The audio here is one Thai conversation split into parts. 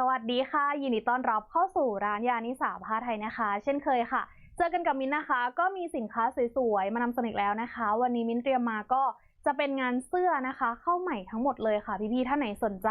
สวัสดีค่ะ ยินดีต้อนรับเข้าสู่ร้านยานิสาผ้าไทยนะคะ เช่นเคยค่ะ เจอกันกับมิ้นนะคะ ก็มีสินค้าสวยๆ มานำเสนออกแล้วนะคะ วันนี้มิ้นเตรียมมาก็จะเป็นงานเสื้อนะคะ เข้าใหม่ทั้งหมดเลยค่ะ พี่ๆท่านไหนสนใจ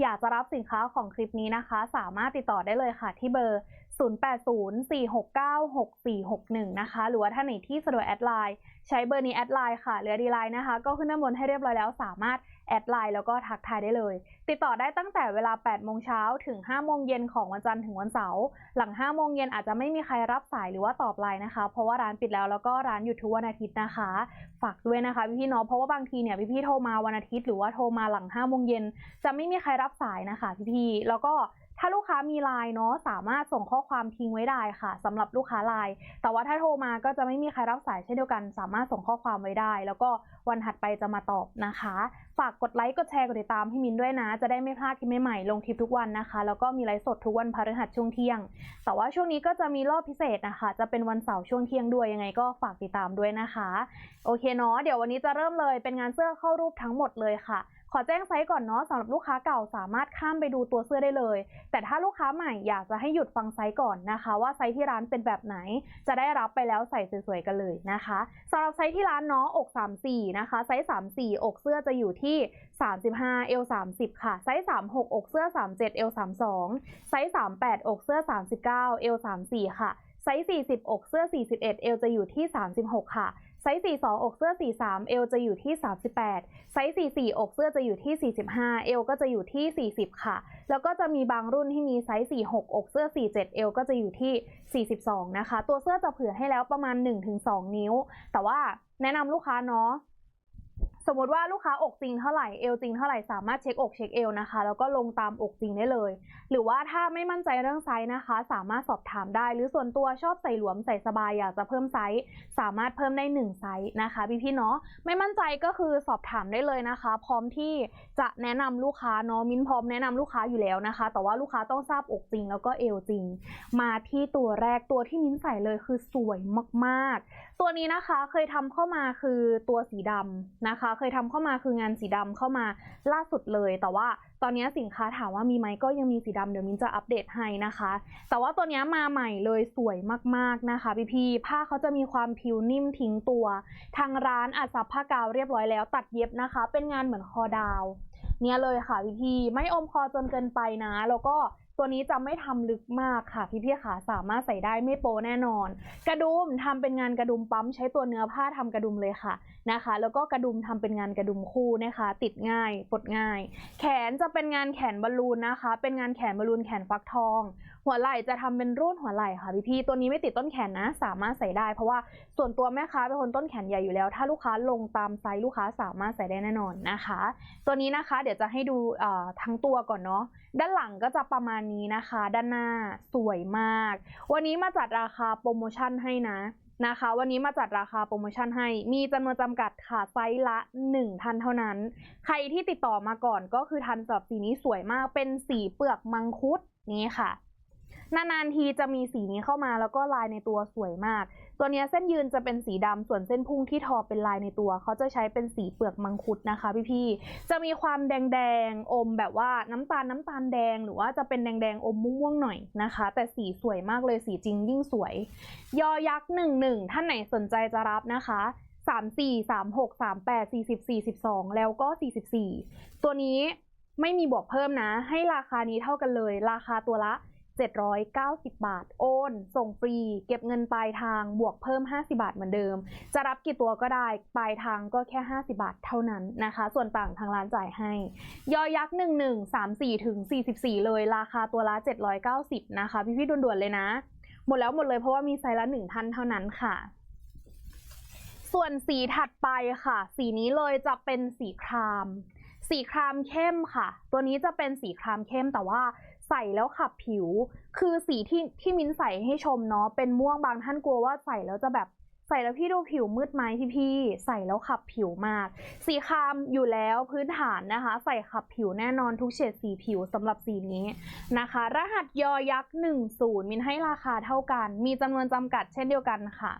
อยากจะรับสินค้าของคลิปนี้นะคะ สามารถติดต่อได้เลยค่ะที่เบอร์ 0804696461 นะคะ หรือว่าท่านไหนที่สะดวกแอดไลน์ใช้เบอร์นี้แอดไลน์ค่ะหรือดีไลน์นะคะ ก็ขึ้นด้านบนให้เรียบร้อยแล้วสามารถ แอดไลน์แล้วก็ทักทายได้เลย ติดต่อได้ตั้งแต่เวลา 8 โมงเช้าถึง 5 โมงเย็นของวันจันทร์ถึงวันเสาร์ หลัง 5 โมงเย็นอาจจะไม่มีใครรับสายหรือว่าตอบไลน์นะคะ เพราะว่าร้านปิดแล้วแล้วก็ร้านหยุดทุกวันอาทิตย์นะคะ ฝากด้วยนะคะพี่ๆเนาะ เพราะว่าบางทีเนี่ยพี่ๆโทรมาวันอาทิตย์หรือว่าโทรมาหลัง 5 โมงเย็นจะไม่มีใครรับสายนะคะพี่ๆแล้วก็ถ้าลูกค้ามีไลน์เนาะสามารถส่งข้อความทิ้งไว้ได้ค่ะสำหรับลูกค้าไลน์แต่ว่าถ้าโทรมาก็จะไม่มีใครรับสายเช่นเดียวกัน สามารถส่งข้อความไว้ได้ แล้วก็ วันถัดไปจะมาตอบนะคะ ฝากกดไลค์กดแชร์กดติดตามให้มินด้วยนะ จะได้ไม่พลาดคลิปใหม่ๆลงคลิปทุกวันนะคะ แล้วก็มีไลฟ์สดทุกวันพฤหัสช่วงเที่ยง แต่ว่าช่วงนี้ก็จะมีรอบพิเศษนะคะ จะเป็นวันเสาร์ช่วงเที่ยงด้วยยังไงก็ฝากติดตามด้วยนะคะ โอเคเนาะเดี๋ยววันนี้จะเริ่มเลยเป็นงานเสื้อเข้ารูปทั้งหมดเลยค่ะ ขอแจ้งไซส์ก่อนเนาะสำหรับลูกค้าเก่าสามารถข้ามไปดูตัวเสื้อได้เลย แต่ถ้าลูกค้าใหม่อยากจะให้หยุดฟังไซส์ก่อนนะคะ ว่าไซส์ที่ร้านเป็นแบบไหน จะได้รับไปแล้วใส่สวยๆกันเลยนะคะสำหรับไซส์ที่ร้านเนาะอก 34 นะคะ ไซส์ 34 อกเสื้อจะอยู่ที่ 35 เอล 30 ค่ะ ไซส์ 36 อกเสื้อ 37 เอล 32 ไซส์ 38 อกเสื้อ 39 เอล 34 ค่ะไซส์ 40 อกเสื้อ 41 เอลจะอยู่ที่ 36 ค่ะ ไซส์ 42 อกเสื้อ 43 เอลจะอยู่ที่ 38 ไซส์ 44 อกเสื้อจะอยู่ที่ 45 เอลก็จะอยู่ที่ 40 ค่ะ แล้วก็จะมีบางรุ่นที่มีไซส์ 46 อกเสื้อ 47 เอลก็จะอยู่ที่ 42 นะคะ ตัวเสื้อจะเผื่อให้แล้วประมาณ 1-2 นิ้ว แต่ว่าแนะนำลูกค้าเนาะ สมมติว่าลูกค้าอกจริงเท่าไหร่เอวจริงเท่าไหร่สามารถเช็คอกเช็คเอวนะคะ แล้วก็ลงตามอกจริงได้เลย หรือว่าถ้าไม่มั่นใจเรื่องไซส์นะคะ สามารถสอบถามได้ หรือส่วนตัวชอบใส่หลวมใส่สบายอยากจะเพิ่มไซส์สามารถเพิ่มได้1ไซส์นะคะพี่ๆเนาะไม่มั่นใจก็คือสอบถามได้เลยนะคะ พร้อมที่จะแนะนำลูกค้าเนาะมิ้นพร้อมแนะนำลูกค้าอยู่แล้วนะคะ แต่ว่าลูกค้าต้องทราบอกจริง แล้วก็เอวจริง มาที่ตัวแรกตัวที่มิ้นใส่เลยคือสวยมากๆตัวนี้นะคะเคยทำเข้ามาคือตัวสีดำนะคะ เคยทำเข้ามาคืองานสีดำเข้ามาล่าสุดเลย แต่ว่าตอนนี้สินค้าถามว่ามีไหมก็ยังมีสีดำเดี๋ยวมินจะอัปเดตให้นะคะ แต่ว่าตัวนี้มาใหม่เลยสวยมากๆนะคะพี่ๆผ้าเขาจะมีความผิวนิ่มทิ้งตัว ทางร้านอัดซับผ้ากาวเรียบร้อยแล้ว ตัดเย็บนะคะ เป็นงานเหมือนคอดาว เนี่ยเลยค่ะพี่ๆไม่อมคอจนเกินไปนะ แล้วก็ ตัวนี้จะไม่ทำลึกมากค่ะพี่ๆขาสามารถใส่ได้ไม่โปแน่นอน กระดุมทำเป็นงานกระดุมปั๊มใช้ตัวเนื้อผ้าทำกระดุมเลยค่ะนะคะ แล้วก็กระดุมทำเป็นงานกระดุมคู่นะคะ ติดง่ายปลดง่าย แขนจะเป็นงานแขนบอลลูนนะคะ เป็นงานแขนบอลลูนแขนฟักทอง หัวไหล่จะทำเป็นรูดหัวไหล่ค่ะพี่ๆตัวนี้ไม่ติดต้นแขนนะ สามารถใส่ได้ เพราะว่าส่วนตัวแม่ค้าเป็นคนต้นแขนใหญ่อยู่แล้ว ถ้าลูกค้าลงตามไซส์ลูกค้าสามารถใส่ได้แน่นอนนะคะ ตัวนี้นะคะเดี๋ยวจะให้ดูทั้งตัวก่อนเนาะ ด้านหลังก็จะประมาณนี้นะคะ ด้านหน้าสวยมาก วันนี้มาจัดราคาโปรโมชั่นให้นะนะคะ วันนี้มาจัดราคาโปรโมชั่นให้ มีจำนวนจำกัดค่ะไซส์ละ 1 ทันเท่านั้น ใครที่ติดต่อมาก่อนก็คือทันสำหรับสีนี้สวยมากเป็นสีเปลือกมังคุดนี่ค่ะ นานๆทีจะมีสีนี้เข้ามาแล้วก็ลายในตัวสวยมาก ตัวนี้เส้นยืนจะเป็นสีดำส่วนเส้นพุ่งที่ทอเป็นลายในตัว เขาจะใช้เป็นสีเปลือกมังคุดนะคะพี่ๆจะมีความแดงๆอมแบบว่าน้ำตาลน้ำตาลแดง หรือว่าจะเป็นแดงๆอมม่วงๆหน่อยนะคะ แต่สีสวยมากเลยสีจริงยิ่งสวย ยอยักษ์หนึ่งหนึ่งท่านไหนสนใจจะรับนะคะสามสี่สามหกสามแปดสี่สิบสี่สิบสองแล้วก็สี่สิบสี่ตัวนี้ไม่มีบวกเพิ่มนะ ให้ราคานี้เท่ากันเลย ราคาตัวละ 790 บาท โอน ส่งฟรี เก็บเงินปลายทางบวกเพิ่ม 50 บาทเหมือนเดิม จะรับกี่ตัวก็ได้ ปลายทางก็แค่ 50 บาทเท่านั้นนะคะ ส่วนต่างทางร้านจ่ายให้ ยอยักษ์1134ถึง44 เลยราคาตัวละ 790 นะคะ พี่ๆด่วนๆเลยนะ หมดแล้วหมดเลยเพราะว่ามีไซส์ละ 1 ท่านเท่านั้นค่ะส่วนสีถัดไปค่ะ สีนี้เลยจะเป็นสีคราม สีครามเข้มค่ะ ตัวนี้จะเป็นสีครามเข้มแต่ว่า ใส่แล้วขับผิว คือสีที่ที่มิ้นใส่ให้ชมเนาะเป็นม่วงบางท่านกลัวว่าใส่แล้วจะแบบใส่แล้วพี่ดูผิวมืดไหมพี่พี่ใส่แล้วขับผิวมาก สีครามอยู่แล้วพื้นฐานนะคะ ใส่ขับผิวแน่นอนทุกเฉดสีผิวสำหรับสีนี้นะคะ รหัสยอยักษ์10มินให้ราคาเท่ากัน มีจำนวนจำกัดเช่นเดียวกันค่ะ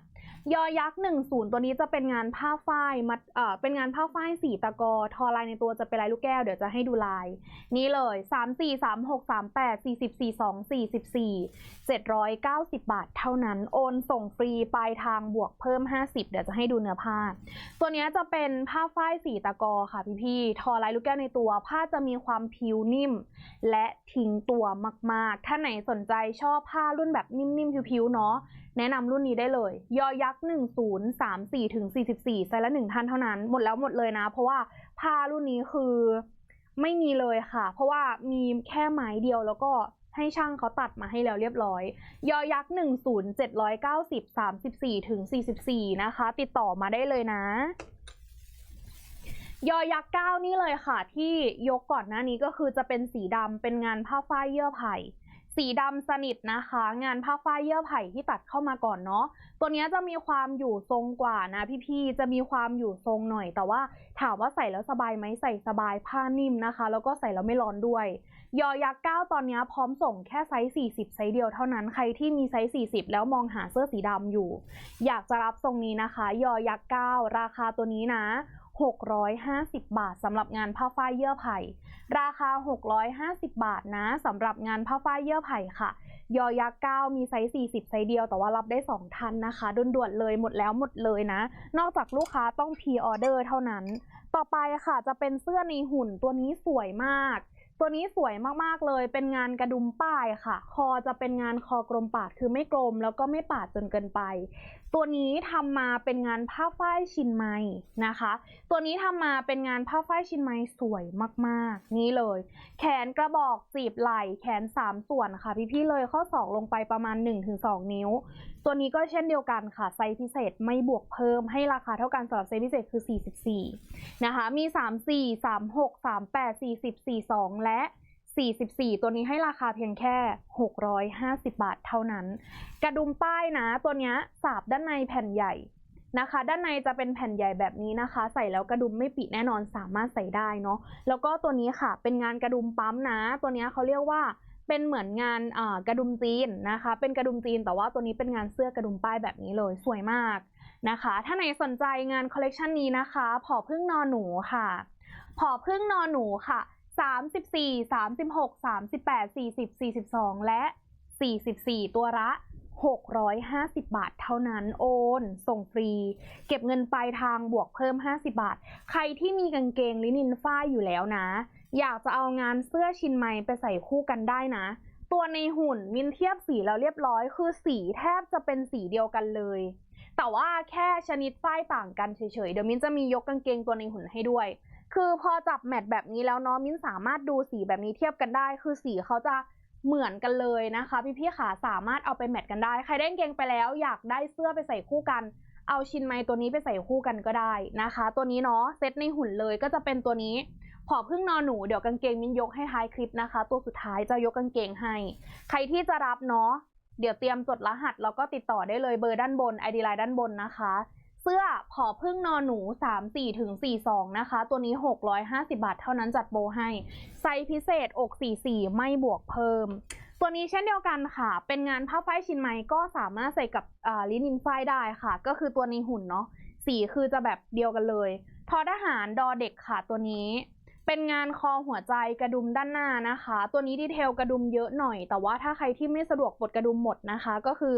ยอยักษ์หนึ่งศูนย์ตัวนี้จะเป็นงานผ้าฝ้ายมัดเอ่อเป็นงานผ้าฝ้ายสีตะกอ ทอลายในตัวจะเป็นลายลูกแก้ว เดี๋ยวจะให้ดูลาย นี่เลยสามสี่สามหกสามแปดสี่สิบสี่สองสี่สิบสี่เจ็ดร้อยเก้าสิบบาทเท่านั้น โอนส่งฟรีปลายทางบวกเพิ่มห้าสิบเดี๋ยวจะให้ดูเนื้อผ้า ตัวนี้จะเป็นผ้าฝ้ายสีตะกอค่ะพี่ๆทอลายลูกแก้วในตัว ผ้าจะมีความผิวนิ่ม และทิ้งตัวมาก ๆ ถ้าไหนสนใจชอบผ้ารุ่นแบบนิ่มๆผิวๆเนาะ แนะนำรุ่นนี้ได้เลย ยอยักษ์ 1034ถึง44ไซส์ละหนึ่งท่านเท่านั้น หมดแล้วหมดเลยนะ เพราะว่าผ้ารุ่นนี้คือไม่มีเลยค่ะ เพราะว่ามีแค่ไม้เดียวแล้วก็ให้ช่างเขาตัดมาให้แล้วเรียบร้อย ยอยักษ์ 10 790 34ถึง44 นะคะ ติดต่อมาได้เลยนะ ยอยักษ์เก้านี่เลยค่ะ ที่ยกก่อนหน้านี้ก็คือจะเป็นสีดำเป็นงานผ้าฝ้ายเยื่อไผ่ สีดำสนิทนะคะ งานผ้าฝ้ายเยื่อไผ่ที่ตัดเข้ามาก่อนเนาะตัวนี้จะมีความอยู่ทรงกว่านะพี่ๆจะมีความอยู่ทรงหน่อย แต่ว่าถามว่าใส่แล้วสบายไหมใส่สบายผ้านิ่มนะคะ แล้วก็ใส่แล้วไม่ร้อนด้วย ยอยักษ์เก้าตอนนี้พร้อมส่งแค่ไซส์ 40 ไซส์เดียวเท่านั้นใครที่มีไซส์ 40 แล้วมองหาเสื้อสีดำอยู่ อยากจะรับทรงนี้นะคะ ยอยักษ์เก้าราคาตัวนี้นะ 650 บาทสำหรับงานผ้าฝ้ายเยื่อไผ่ ราคา 650 บาทนะสำหรับงานผ้าฝ้ายเยื่อไผ่ค่ะ ยอยักษ์เก้ามีไซส์ 40 ไซส์เดียวแต่ว่ารับได้ 2 ทันนะคะด่วนๆเลยหมดแล้วหมดเลยนะ นอกจากลูกค้าต้องพีออเดอร์เท่านั้น ต่อไปค่ะจะเป็นเสื้อในหุ่นตัวนี้สวยมากตัวนี้สวยมากๆ เลย เป็นงานกระดุมป้ายค่ะ คอจะเป็นงานคอกลมปาดคือไม่กลมแล้วก็ไม่ปาดจนเกินไปตัวนี้ทำมาเป็นงานผ้าฝ้ายชินไม้นะคะ ตัวนี้ทำมาเป็นงานผ้าฝ้ายชินไม้สวยมากๆ นี่เลย แขนกระบอกจีบไหล่แขน 3 ส่วนค่ะ พี่ๆเลยข้อศอกลงไปประมาณ 1-2 นิ้ว ตัวนี้ก็เช่นเดียวกันค่ะ ไซส์พิเศษไม่บวกเพิ่มให้ราคาเท่ากันสำหรับไซส์พิเศษคือ 44 นะคะ มี 34 36 38 40 42 และ 44 ตัวนี้ให้ราคาเพียงแค่ 650 บาทเท่านั้น กระดุมป้ายนะ ตัวนี้สาบด้านในแผ่นใหญ่นะคะ ด้านในจะเป็นแผ่นใหญ่แบบนี้นะคะ ใส่แล้วกระดุมไม่ปิแน่นอนสามารถใส่ได้เนาะแล้วก็ตัวนี้ค่ะ เป็นงานกระดุมปั๊มนะ ตัวนี้เขาเรียกว่าเป็นเหมือนงานกระดุมจีนนะคะ เป็นกระดุมจีนแต่ว่าตัวนี้เป็นงานเสื้อกระดุมป้ายแบบนี้เลยสวยมากนะคะ ถ้าไหนสนใจงานคอลเลกชันนี้นะคะ ผอพึ่งนอนหนูค่ะ ผอพึ่งนอนหนูค่ะ 34 36 38 40 42 และ 44 ตัวละ 650 บาทเท่านั้นโอน ส่งฟรี เก็บเงินปลายทางบวกเพิ่ม 50 บาท ใครที่มีกางเกงลินินฝ้ายอยู่แล้วนะ อยากจะเอางานเสื้อชินไมไปใส่คู่กันได้นะ ตัวในหุ่นมินเทียบสีแล้วเรียบร้อย คือสีแทบจะเป็นสีเดียวกันเลย แต่ว่าแค่ชนิดฝ้ายต่างกันเฉยๆ เดี๋ยวมินจะมียกกางเกงตัวในหุ่นให้ด้วย คือพอจับแมทแบบนี้แล้วเนาะมิ้นสามารถดูสีแบบนี้เทียบกันได้ คือสีเขาจะเหมือนกันเลยนะคะ พี่ๆขาสามารถเอาไปแมทกันได้ ใครได้เกงไปแล้วอยากได้เสื้อไปใส่คู่กัน เอาชินไม้ตัวนี้ไปใส่คู่กันก็ได้นะคะ ตัวนี้เนาะเซตในหุ่นเลยก็จะเป็นตัวนี้พอพึ่งนอนหนูเดี๋ยวกางเกงมินยกให้ท้ายคลิปนะคะ ตัวสุดท้ายจะยกกางเกงให้ ใครที่จะรับเนาะเดี๋ยวเตรียมจดรหัสแล้วก็ติดต่อได้เลยเบอร์ด้านบน ID ไลน์ด้านบนนะคะ เสื้อผอพึ่งนอนหนู 3 4ถึง42 นะคะ ตัวนี้ 650 บาทเท่านั้นจัดโบให้ ไซส์พิเศษอก 44 ไม่บวกเพิ่ม ตัวนี้เช่นเดียวกันค่ะ เป็นงานผ้าฝ้ายชิ้นไหมก็สามารถใส่กับลินินฝ้ายได้ค่ะ ก็คือตัวในหุ่นเนาะสีคือจะแบบเดียวกันเลย ทอทหารดอเด็กค่ะตัวนี้ เป็นงานคอหัวใจกระดุมด้านหน้านะคะ ตัวนี้ดีเทลกระดุมเยอะหน่อย แต่ว่าถ้าใครที่ไม่สะดวกปลดกระดุมหมดนะคะ ก็คือ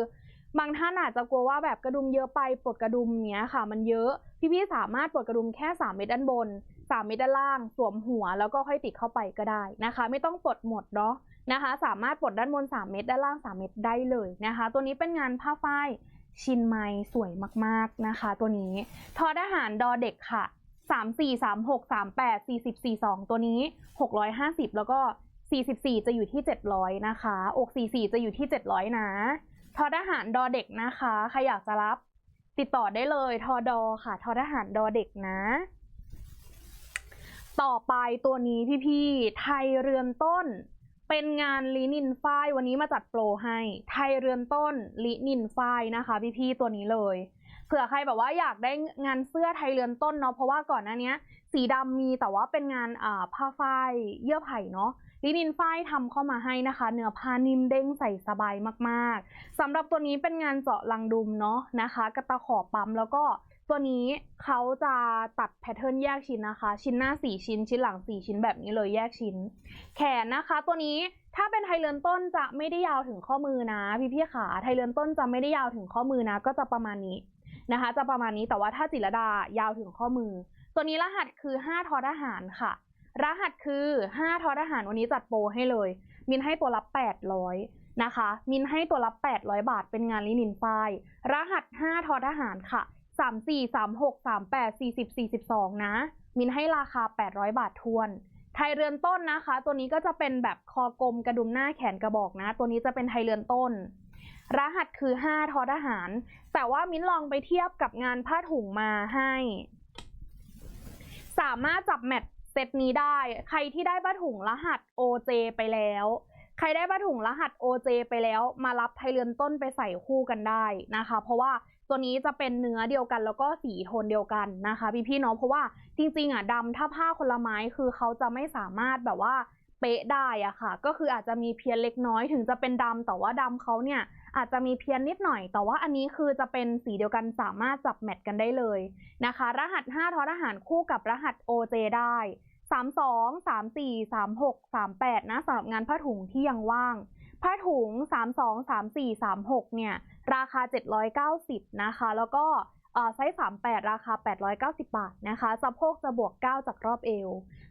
บางท่านอาจจะกลัวว่าแบบกระดุมเยอะไปปลดกระดุมเนี้ยค่ะ มันเยอะพี่ๆสามารถปลดกระดุมแค่ 3 เม็ดด้านบน 3 เม็ดด้านล่าง สวมหัวแล้วก็ค่อยติดเข้าไปก็ได้นะคะ ไม่ต้องปลดหมดเนาะนะคะ สามารถปลดด้านบน 3 เม็ดด้านล่าง 3 เม็ดได้เลยนะคะ ตัวนี้เป็นงานผ้าฝ้ายชินไมสวยมากๆนะคะ ตัวนี้ทอทหารดอเด็กค่ะ 3 4 3 6 3 8 40 42 ตัวนี้ 650 แล้วก็ 44 จะอยู่ที่ 700 นะคะ อก 44 จะอยู่ที่ 700 นะ ทอทหารดอเด็กนะคะใครอยากจะรับติดต่อได้เลยทอดอค่ะทอทหารดอเด็กนะ ต่อไปตัวนี้พี่ๆไทยเรือนต้น เป็นงานลินินฝ้ายวันนี้มาจัดโปรให้ ไทยเรือนต้นลินินฝ้ายนะคะ พี่ๆตัวนี้เลยเผื่อใครแบบว่าอยากได้งานเสื้อไทยเรือนต้นเนาะเพราะว่าก่อนหน้านี้สีดำมีแต่ว่าเป็นงานอ่าผ้าฝ้ายเยื่อไผ่เนาะ ลินินฝ้ายทำเข้ามาให้นะคะ เนื้อผ้านิ่มเด้งใส่สบายมากๆสำหรับตัวนี้เป็นงานเจาะลังดุมเนาะนะคะกระตะขอปั๊มแล้วก็ตัวนี้เขาจะตัดแพทเทิร์นแยกชิ้นนะคะ ชิ้นหน้า 4 ชิ้น ชิ้นหลัง 4 ชิ้นแบบนี้เลยแยกชิ้น แขนนะคะ ตัวนี้ถ้าเป็นไทเรือนต้นจะไม่ได้ยาวถึงข้อมือนะพี่พี่ขาไทเรือนต้นจะไม่ได้ยาวถึงข้อมือนะ ก็จะประมาณนี้นะคะ จะประมาณนี้แต่ว่าถ้าจิรดายาวถึงข้อมือ ตัวนี้รหัสคือ 5ทอทหารค่ะ รหัสคือ5ทอทหารวันนี้จัดโปรให้เลย มินให้ตัวละ800นะคะ มินให้ตัวละ800 บาทเป็นงานลินินฝ้าย รหัส 5ทอทหารค่ะ 3 4 3 6 3 8 40 42 นะ มินให้ราคา 800 บาททวนไทยเรือนต้นนะคะ ตัวนี้ก็จะเป็นแบบคอกลมกระดุมหน้าแขนกระบอกนะ ตัวนี้จะเป็นไทยเรือนต้น รหัสคือ 5 ทอทหาร แต่ว่ามิ้นลองไปเทียบกับงานผ้าถุงมาให้ สามารถจับแมท เซตนี้ได้ ใครที่ได้ผ้าถุงรหัส OJ ไปแล้ว ใครได้ผ้าถุงรหัส OJ ไปแล้ว มารับไทยเรือนต้นไปใส่คู่กันได้นะคะ เพราะว่าตัวนี้จะเป็นเนื้อเดียวกันแล้วก็สีโทนเดียวกันนะคะพี่พี่ๆเนาะเพราะว่าจริงๆอะดำถ้าผ้าคนละไม้คือเขาจะไม่สามารถแบบว่าเป๊ะได้อะค่ะ ก็คืออาจจะมีเพี้ยนเล็กน้อยถึงจะเป็นดำแต่ว่าดำเขาเนี่ยอาจจะมีเพี้ยนนิดหน่อย แต่ว่าอันนี้คือจะเป็นสีเดียวกันสามารถจับแมทกันได้เลยนะคะ รหัส 5ทอทหารคู่กับรหัส OJ ได้ 32 34 36 38 นะสำหรับงานผ้าถุงที่ยังว่าง ผ้าถุง 32 34 36 เนี่ย ราคา 790 นะคะ แล้วก็เอ่อไซส์ 38 ราคา 890 บาทนะคะ สะโพกจะบวก 9 จากรอบเอว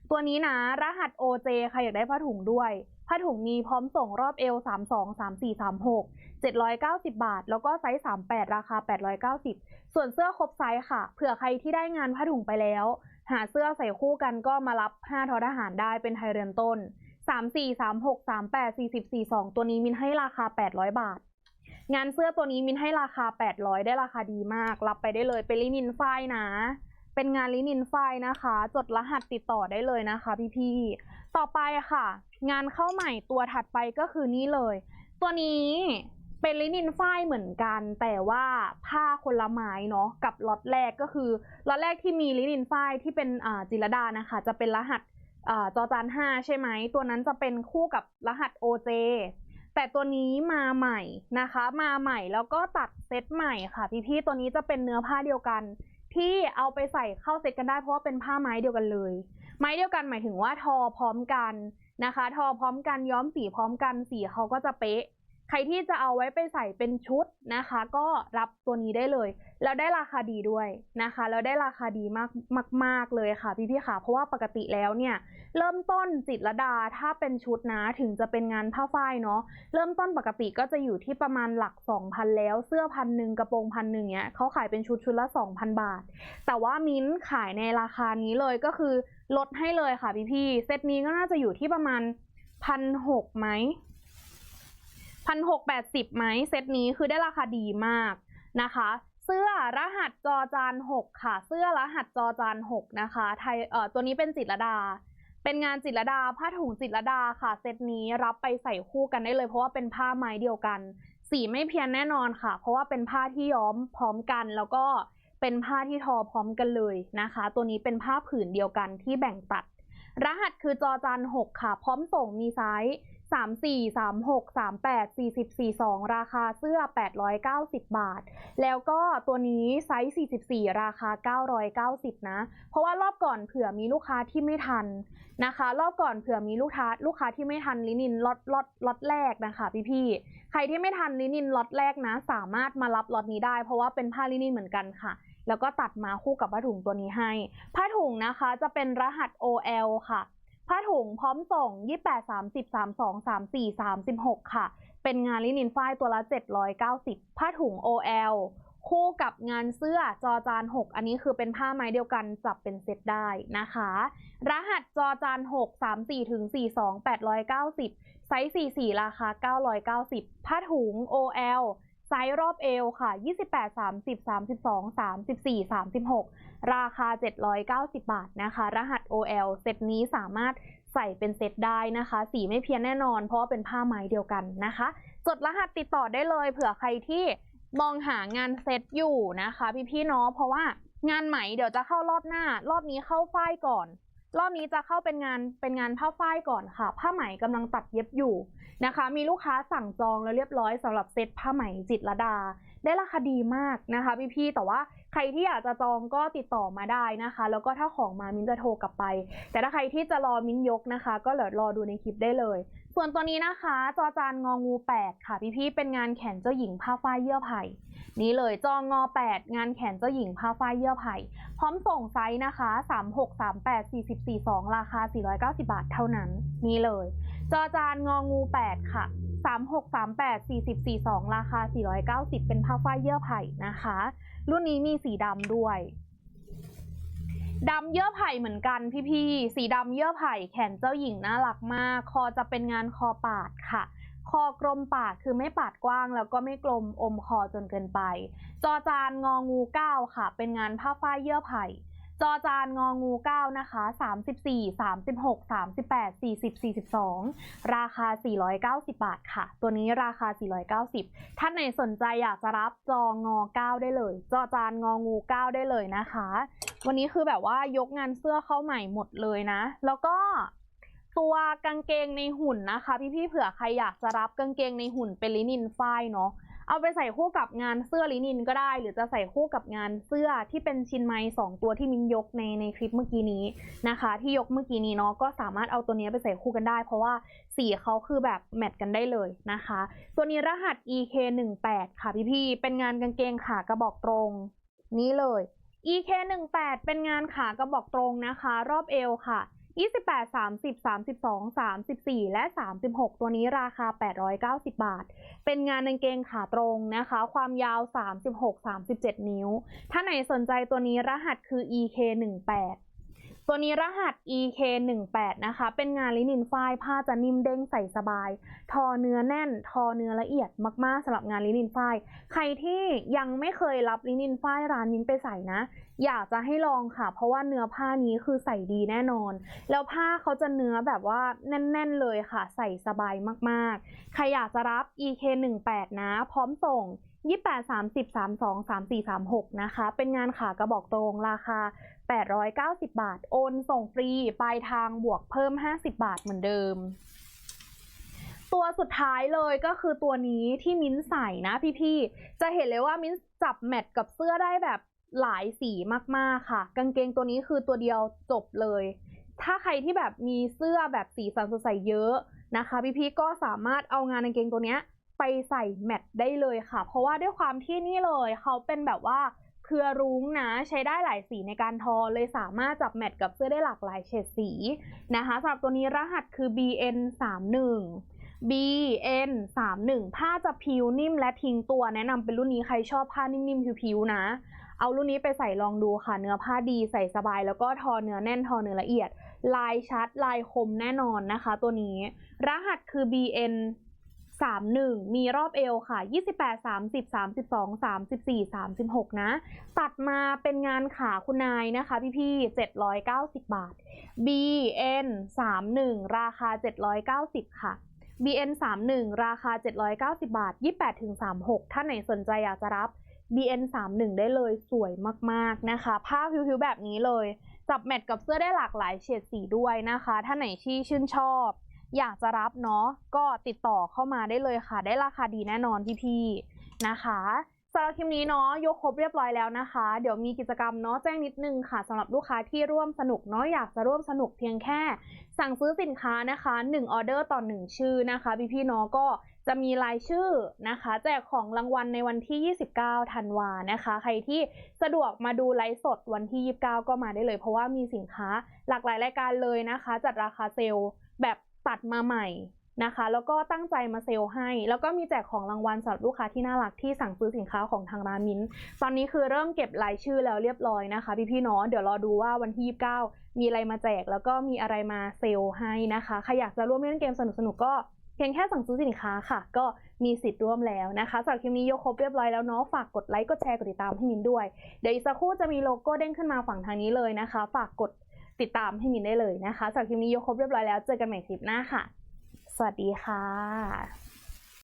ตัวนี้นะ รหัส OJ ใครอยากได้ผ้าถุงด้วย ผ้าถุงมีพร้อมส่งรอบเอว 32 34 36 790 บาท แล้วก็ไซส์ 38 ราคา 890 ส่วนเสื้อครบไซส์ค่ะ เผื่อใครที่ได้งานผ้าถุงไปแล้ว หาเสื้อใส่คู่กันก็มารับ 5ทอทหารได้เป็นไทยเรือนต้น 3 4 3 6 3 8 40 42 ตัวนี้มินให้ราคา 800 บาท งานเสื้อตัวนี้มินให้ราคา 800 ได้ราคาดีมาก รับไปได้เลยเป็นลินินฝ้ายนะ เป็นงานลินินฝ้ายนะคะ จดรหัสติดต่อได้เลยนะคะ พี่ๆ ต่อไปค่ะ งานเข้าใหม่ตัวถัดไปก็คือนี่เลย ตัวนี้ เป็นลินินฝ้ายเหมือนกัน แต่ว่าผ้าคนละไม้เนาะกับล็อตแรกก็คือล็อตแรกที่มีลินินฝ้ายที่เป็นจิรดานะคะ จะเป็นรหัสอจอจาน5ใช่ไหม ตัวนั้นจะเป็นคู่กับรหัส OJ แต่ตัวนี้มาใหม่นะคะ มาใหม่แล้วก็ตัดเซตใหม่ค่ะ พี่ๆตัวนี้จะเป็นเนื้อผ้าเดียวกัน ที่เอาไปใส่เข้าเซตกันได้เพราะว่าเป็นผ้าไม้เดียวกันเลย ไม้เดียวกันหมายถึงว่าทอพร้อมกันนะคะ ทอพร้อมกันย้อมสีพร้อมกันสีเขาก็จะเป๊ะ ใครที่จะเอาไว้ไปใส่เป็นชุดนะคะ ก็รับตัวนี้ได้เลย แล้วได้ราคาดีด้วยนะคะ แล้วได้ราคาดีมากมากๆเลยค่ะพี่พี่ๆค่ะ เพราะว่าปกติแล้วเนี่ย เริ่มต้นจิตรดาถ้าเป็นชุดนะถึงจะเป็นงานผ้าฝ้ายเนาะเริ่มต้นปกติก็จะอยู่ที่ประมาณหลัก 2,000 แล้วเสื้อพันหนึ่งกระโปรงพันหนึ่งเนี้ยเขาขายเป็นชุดชุดละ 2,000 บาท แต่ว่ามิ้นขายในราคานี้เลยก็คือลดให้เลยค่ะพี่พี่ๆเซตนี้ก็น่าจะอยู่ที่ประมาณพันหกไหม พันหกแปดสิบไหมเซตนี้คือได้ราคาดีมากนะคะ เสื้อรหัสจอจานหกค่ะ เสื้อรหัสจอจานหกนะคะไทยเอ่อตัวนี้เป็นจิตรดา เป็นงานจิตรดาผ้าถุงจิตรดาค่ะ เซตนี้รับไปใส่คู่กันได้เลยเพราะว่าเป็นผ้าไม้เดียวกัน สีไม่เพี้ยนแน่นอนค่ะ เพราะว่าเป็นผ้าที่ย้อมพร้อมกันแล้วก็เป็นผ้าที่ทอพร้อมกันเลยนะคะ ตัวนี้เป็นผ้าผืนเดียวกันที่แบ่งตัด รหัสคือจอจาน6ค่ะ พร้อมส่งมีไซส์ 3 4 3 6 3 8 40 42 ราคาเสื้อ 890 บาท แล้วก็ตัวนี้ไซส์ 44 ราคา 990 นะ เพราะว่ารอบก่อนเผื่อมีลูกค้าที่ไม่ทันนะคะ รอบก่อนเผื่อมีลูกค้าลูกค้าที่ไม่ทันลินินล็อตล็อตล็อตแรกนะคะพี่ๆใครที่ไม่ทันลินินล็อตแรกนะ สามารถมารับล็อตนี้ได้ เพราะว่าเป็นผ้าลินินเหมือนกันค่ะแล้วก็ตัดมาคู่กับผ้าถุงตัวนี้ให้ ผ้าถุงนะคะจะเป็นรหัส OL ค่ะ ผ้าถุงพร้อมส่ง 28 30 32 34 36 ค่ะ เป็นงานลินินฝ้ายตัวละ 790 ผ้าถุง OL คู่กับงานเสื้อจอจาน 6 อันนี้คือเป็นผ้าไม้เดียวกันจับเป็นเซตได้นะคะ รหัสจอจาน 6 34ถึง42 890 ไซส์ 44 ราคา 990 ผ้าถุง OL ไซส์รอบเอวค่ะ 28 30 32 34 36 ราคา 790 บาทนะคะ รหัส OL เซตนี้สามารถใส่เป็นเซตได้นะคะ สีไม่เพี้ยนแน่นอน เพราะว่าเป็นผ้าไม้เดียวกันนะคะ จดรหัสติดต่อได้เลย เผื่อใครที่มองหางานเซตอยู่นะคะ พี่ๆเนาะเพราะว่างานไหมเดี๋ยวจะเข้ารอบหน้า รอบนี้เข้าฝ้ายก่อน รอบนี้จะเข้าเป็นงานเป็นงานผ้าฝ้ายก่อนค่ะ ผ้าไหมกำลังตัดเย็บอยู่นะคะ มีลูกค้าสั่งจองแล้วเรียบร้อยสำหรับเซตผ้าไหมจิตรดา ได้ราคาดีมากนะคะพี่ๆแต่ว่าใครที่อยากจะจองก็ติดต่อมาได้นะคะ แล้วก็ถ้าของมามิ้นจะโทรกลับไป แต่ถ้าใครที่จะรอมิ้นยกนะคะ ก็เดี๋ยรอดูในคลิปได้เลย ส่วนตัวนี้นะคะ จอจานงองู 8 ค่ะพี่ๆเป็นงานแขนเจ้าหญิงผ้าฝ้ายเยื่อไผ่นี่เลยจองอ 8 งานแขนเจ้าหญิงผ้าฝ้ายเยื่อไผ่พร้อมส่งไซส์นะคะ 36 38 40 42 ราคา 490 บาทเท่านั้น นี่เลย จอจานงองู 8 ค่ะ 36 38 40 42 ราคา 490 เป็นผ้าฝ้ายเยื่อไผ่นะคะ รุ่นนี้มีสีดำด้วย ดำเยื่อไผ่เหมือนกันพี่ๆ สีดำเยื่อไผ่แขนเจ้าหญิงน่ารักมาก คอจะเป็นงานคอปาดค่ะ คอกลมปาดคือไม่ปาดกว้าง แล้วก็ไม่กลมอมคอจนเกินไป จอจานงองู9ค่ะ เป็นงานผ้าฝ้ายเยื่อไผ่จอจานงองู9นะคะ34 36 38 40 42 ราคา 490 บาทค่ะ ตัวนี้ราคา 490 ท่านไหนสนใจอยากจะรับจองอ9ได้เลย จอจานงองู9ได้เลยนะคะ วันนี้คือแบบว่ายกงานเสื้อเข้าใหม่หมดเลยนะ แล้วก็ตัวกางเกงในหุ่นนะคะ พี่ๆเผื่อใครอยากจะรับกางเกงในหุ่นเป็นลินินฝ้ายเนาะเอาไปใส่คู่กับงานเสื้อลินินก็ได้ หรือจะใส่คู่กับงานเสื้อที่เป็นชิ้นไม้สองตัวที่มินยกในในคลิปเมื่อกี้นี้นะคะ ที่ยกเมื่อกี้นี้เนาะก็สามารถเอาตัวนี้ไปใส่คู่กันได้ เพราะว่าสีเขาคือแบบแมทกันได้เลยนะคะ ตัวนี้รหัส EK18 ค่ะพี่ๆเป็นงานกางเกงขากระบอกตรง นี้เลย EK18 เป็นงานขากระบอกตรงนะคะ รอบเอวค่ะ 28 30 32 34 และ 36 ตัวนี้ราคา 890 บาท เป็นงานกางเกงขาตรงนะคะ ความยาว 36 37 นิ้ว ถ้าไหนสนใจตัวนี้รหัสคือ EK18 ตัวนี้รหัส EK18 นะคะ เป็นงานลินินฝ้ายผ้าจะนิ่มเด้งใส่สบาย ทอเนื้อแน่น ทอเนื้อละเอียดมากๆสำหรับงานลินินฝ้าย ใครที่ยังไม่เคยรับลินินฝ้ายร้านมินไปใส่นะ อยากจะให้ลองค่ะ เพราะว่าเนื้อผ้านี้คือใส่ดีแน่นอน แล้วผ้าเขาจะเนื้อแบบว่าแน่น ๆเลยค่ะ ใส่สบายมากๆ ใครอยากจะรับ EK18 นะ พร้อมส่ง 28 30 32 34 36นะคะ เป็นงานขากระบอกตรงราคา 890 บาท โอนส่งฟรีปลายทางบวกเพิ่ม 50 บาทเหมือนเดิม ตัวสุดท้ายเลยก็คือตัวนี้ที่มิ้นใส่นะพี่ๆ จะเห็นเลยว่ามิ้นจับแมทกับเสื้อได้แบบหลายสีมากๆค่ะ กางเกงตัวนี้คือตัวเดียวจบเลย ถ้าใครที่แบบมีเสื้อแบบสีสันสดใสเยอะนะคะ พี่ๆ ก็สามารถเอางานกางเกงตัวเนี้ย ไปใส่แมทได้เลยค่ะ เพราะว่าด้วยความที่นี่เลยเขาเป็นแบบว่าเครือรุ้งนะใช้ได้หลายสีในการทอเลยสามารถจับแมทกับเสื้อได้หลากหลายเฉดสีนะคะสำหรับตัวนี้รหัสคือ BN 3 1 BN 3 1ผ้าจะผิวนิ่มและทิ้งตัวแนะนำเป็นรุ่นนี้ใครชอบผ้านิ่มๆผิวๆนะ เอารุ่นนี้ไปใส่ลองดูค่ะ เนื้อผ้าดีใส่สบาย แล้วก็ทอเนื้อแน่นทอเนื้อละเอียด ลายชัดลายคมแน่นอนนะคะ ตัวนี้ รหัสคือ BN 31 มีรอบเอวค่ะ 28 30 32 34 36 นะ ตัดมาเป็นงานขาคุณนายนะคะพี่ๆ790 บาท BN 31 ราคา 790 ค่ะ BN 31 ราคา 790 บาท 28ถึง36 ถ้าไหนสนใจอยากจะรับ BN 31ได้เลยสวยมากๆนะคะ ผ้าผิวๆแบบนี้เลย จับแมทกับเสื้อได้หลากหลายเฉดสีด้วยนะคะ ถ้าไหนที่ชื่นชอบ อยากจะรับเนาะก็ติดต่อเข้ามาได้เลยค่ะ ได้ราคาดีแน่นอนพี่ๆนะคะสำหรับคลิปนี้เนาะยกครบเรียบร้อยแล้วนะคะ เดี๋ยวมีกิจกรรมเนาะแจ้งนิดนึงค่ะสำหรับลูกค้าที่ร่วมสนุกเนาะอยากจะร่วมสนุกเพียงแค่ สั่งซื้อสินค้านะคะ1ออเดอร์ต่อ 1 ชื่อนะคะพี่ๆเนาะก็จะมีรายชื่อนะคะ แจกของรางวัลในวันที่ 29 ธันวานะคะ ใครที่สะดวกมาดูไลฟ์สดวันที่ 29 ก็มาได้เลย เพราะว่ามีสินค้าหลากหลายรายการเลยนะคะ จัดราคาเซลล์แบบ ตัดมาใหม่นะคะ แล้วก็ตั้งใจมาเซลล์ให้ แล้วก็มีแจกของรางวัลสำหรับลูกค้าที่น่ารักที่สั่งซื้อสินค้าของทางร้านมิ้น ตอนนี้คือเริ่มเก็บรายชื่อแล้วเรียบร้อยนะคะ พี่ๆเนาะเดี๋ยวรอดูว่าวันที่ 29 มีอะไรมาแจก แล้วก็มีอะไรมาเซลล์ให้นะคะใครอยากจะร่วมเล่นเกมสนุกๆก็เพียงแค่สั่งซื้อสินค้าค่ะ ก็มีสิทธิ์ร่วมแล้วนะคะสำหรับคลิปนี้ยกครบเรียบร้อยแล้วเนาะฝากกดไลค์กดแชร์กดติดตามให้มินด้วย เดี๋ยวอีกสักครู่จะมีโลโก้เด้งขึ้นมาฝั่งทางนี้เลยนะคะ ฝากกด ติดตามให้มินได้เลยนะคะสำหรับคลิปนี้ยกครบเรียบร้อยแล้ว เจอกันใหม่คลิปหน้าค่ะ สวัสดีค่ะ